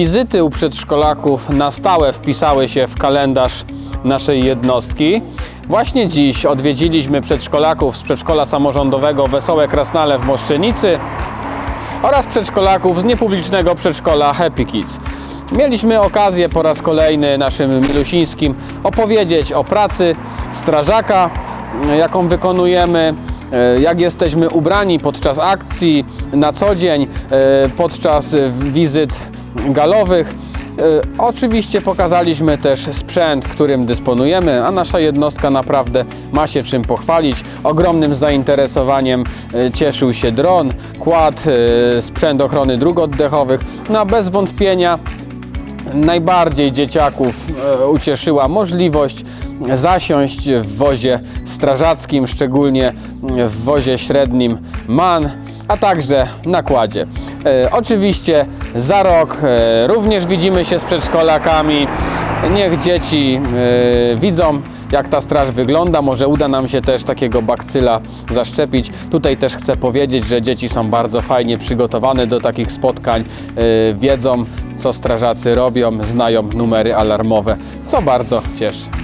Wizyty u przedszkolaków na stałe wpisały się w kalendarz naszej jednostki. Właśnie dziś odwiedziliśmy przedszkolaków z przedszkola samorządowego Wesołe Krasnale w Moszczenicy oraz przedszkolaków z niepublicznego przedszkola Happy Kids. Mieliśmy okazję po raz kolejny naszym milusińskim opowiedzieć o pracy strażaka, jaką wykonujemy, e, jak jesteśmy ubrani podczas akcji, na co dzień, e, podczas wizyt galowych. E, Oczywiście pokazaliśmy też sprzęt, którym dysponujemy, a nasza jednostka naprawdę ma się czym pochwalić. Ogromnym zainteresowaniem e, cieszył się dron, kład, e, sprzęt ochrony dróg oddechowych. No bez wątpienia najbardziej dzieciaków ucieszyła możliwość zasiąść w wozie strażackim, szczególnie w wozie średnim MAN, a także nakładzie. E, oczywiście za rok e, również widzimy się z przedszkolakami. Niech dzieci e, widzą, jak ta straż wygląda. Może uda nam się też takiego bakcyla zaszczepić. Tutaj też chcę powiedzieć, że dzieci są bardzo fajnie przygotowane do takich spotkań, wiedzą, co strażacy robią, znają numery alarmowe, co bardzo cieszy.